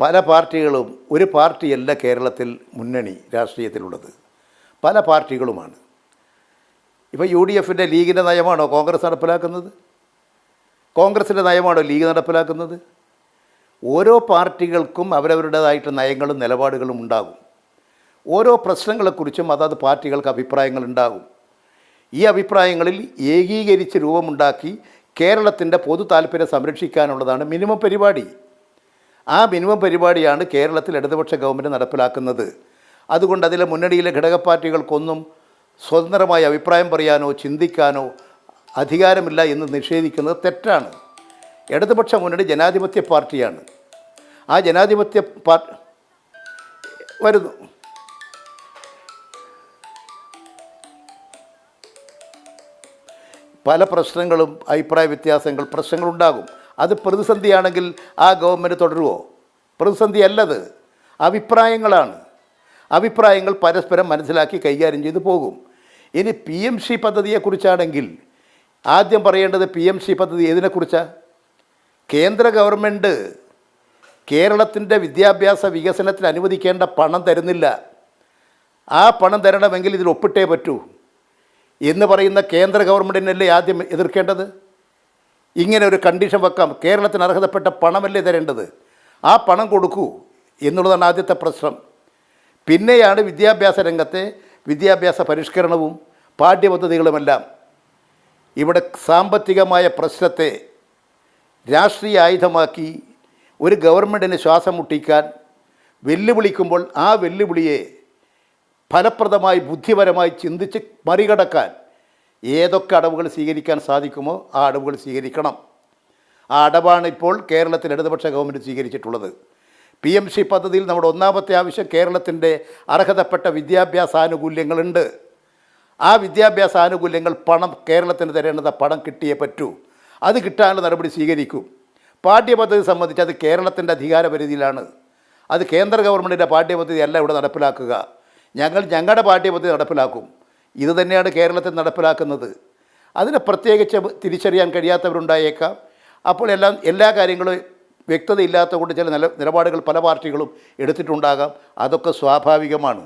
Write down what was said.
പല പാർട്ടികളും ഒരു പാർട്ടിയല്ല കേരളത്തിൽ മുന്നണി രാഷ്ട്രീയത്തിലുള്ളത്. പല പാർട്ടികളുമാണ്. ഇപ്പോൾ യു ഡി എഫിന്റെ ലീഗിന്റെ നയമാണോ കോൺഗ്രസ് നടപ്പിലാക്കുന്നത്? കോൺഗ്രസിന്റെ നയമാണോ ലീഗ് നടപ്പിലാക്കുന്നത്? ഓരോ പാർട്ടികൾക്കും അവരവരുടേതായിട്ട് നയങ്ങളും നിലപാടുകളും ഉണ്ടാകും. ഓരോ പ്രശ്നങ്ങളെക്കുറിച്ചും അതത് പാർട്ടികൾക്ക് അഭിപ്രായങ്ങൾ ഉണ്ടാകും ഈ അഭിപ്രായങ്ങളിൽ ഏകീകരിച്ച് രൂപമുണ്ടാക്കി കേരളത്തിന്റെ പൊതു താല്പര്യം സംരക്ഷിക്കാനുള്ളതാണ് മിനിമം പരിപാടി. ആ മിനിമം പരിപാടിയാണ് കേരളത്തിൽ ഇടതുപക്ഷ ഗവൺമെന്റ് നടപ്പിലാക്കുന്നത്. അതുകൊണ്ട് അതിലെ മുന്നണിയിലെ ഘടക പാർട്ടികൾക്കൊന്നും സ്വതന്ത്രമായ അഭിപ്രായം പറയാനോ ചിന്തിക്കാനോ അധികാരമില്ല എന്ന് നിഷേധിക്കുന്നത് തെറ്റാണ്. ഇടതുപക്ഷ മുന്നണി ജനാധിപത്യ പാർട്ടിയാണ്. ആ ജനാധിപത്യ പാർട്ടി വരുന്നു. പല പ്രശ്നങ്ങളും അഭിപ്രായ വ്യത്യാസങ്ങൾ പ്രശ്നങ്ങളുണ്ടാകും. അത് പ്രതിസന്ധിയാണെങ്കിൽ ആ ഗവൺമെന്റ് തുടരുമോ പ്രതിസന്ധി അല്ലത് അഭിപ്രായങ്ങളാണ്. അഭിപ്രായങ്ങൾ പരസ്പരം മനസ്സിലാക്കി കൈകാര്യം ചെയ്തു പോകും. ഇനി പി എം സി പദ്ധതിയെക്കുറിച്ചാണെങ്കിൽ ആദ്യം പറയേണ്ടത് പി എം സി പദ്ധതി ഏതിനെക്കുറിച്ചാണ് കേന്ദ്ര ഗവൺമെന്റ് കേരളത്തിന്റെ വിദ്യാഭ്യാസ വികസനത്തിന് അനുവദിക്കേണ്ട പണം തരുന്നില്ല. ആ പണം തരണമെങ്കിൽ ഇതിൽ ഒപ്പിട്ടേ പറ്റൂ. എന്ന് പറയുന്ന കേന്ദ്ര ഗവൺമെന്റിനല്ലേ ആദ്യം എതിർക്കേണ്ടത്? ഇങ്ങനെ ഒരു കണ്ടീഷൻ വെക്കാം. കേരളത്തിന് അർഹതപ്പെട്ട പണമല്ലേ തരേണ്ടത്? ആ പണം കൊടുക്കൂ എന്നുള്ളതാണ് ആദ്യത്തെ പ്രശ്നം. പിന്നെയാണ് വിദ്യാഭ്യാസ രംഗത്തെ വിദ്യാഭ്യാസ പരിഷ്കരണവും പാഠ്യപദ്ധതികളുമെല്ലാം. ഇവിടെ സാമ്പത്തികമായ പ്രശ്നത്തെ രാഷ്ട്രീയ ആയുധമാക്കി ഒരു ഗവൺമെന്റിന് ശ്വാസം മുട്ടിക്കാൻ വെല്ലുവിളിക്കുമ്പോൾ ആ വെല്ലുവിളിയെ ഫലപ്രദമായി ബുദ്ധിപരമായി ചിന്തിച്ച് മറികടക്കാൻ ഏതൊക്കെ അടവുകൾ സ്വീകരിക്കാൻ സാധിക്കുമോ ആ അടവുകൾ സ്വീകരിക്കണം. ആ അടവാണ് ഇപ്പോൾ കേരളത്തിൽ ഇടതുപക്ഷ ഗവൺമെന്റ് സ്വീകരിച്ചിട്ടുള്ളത്. പി എം സി പദ്ധതിയിൽ നമ്മുടെ ഒന്നാമത്തെ ആവശ്യം കേരളത്തിന്റെ അർഹതപ്പെട്ട വിദ്യാഭ്യാസ ആനുകൂല്യങ്ങളുണ്ട് ആ വിദ്യാഭ്യാസ ആനുകൂല്യങ്ങൾ പണം കേരളത്തിന് തരേണ്ടത് പണം കിട്ടിയേ പറ്റൂ. അത് കിട്ടാനുള്ള നടപടി സ്വീകരിക്കും. പാഠ്യപദ്ധതി സംബന്ധിച്ച് അത് കേരളത്തിന്റെ അധികാരപരിധിയിലാണ്. അത് കേന്ദ്ര ഗവൺമെന്റിന്റെ പാഠ്യപദ്ധതി അല്ല ഇവിടെ നടപ്പിലാക്കുക. ഞങ്ങൾ ഞങ്ങളുടെ പാഠ്യപദ്ധതി നടപ്പിലാക്കും. ഇത് തന്നെയാണ് കേരളത്തിൽ നടപ്പിലാക്കുന്നത്. അതിനെ പ്രത്യേകിച്ച് തിരിച്ചറിയാൻ കഴിയാത്തവരുണ്ടായേക്കാം. അപ്പോൾ എല്ലാം എല്ലാ കാര്യങ്ങളും വ്യക്തതയില്ലാത്തതുകൊണ്ട് ചില നില നിലപാടുകൾ പല പാർട്ടികളും എടുത്തിട്ടുണ്ടാകാം. അതൊക്കെ സ്വാഭാവികമാണ്.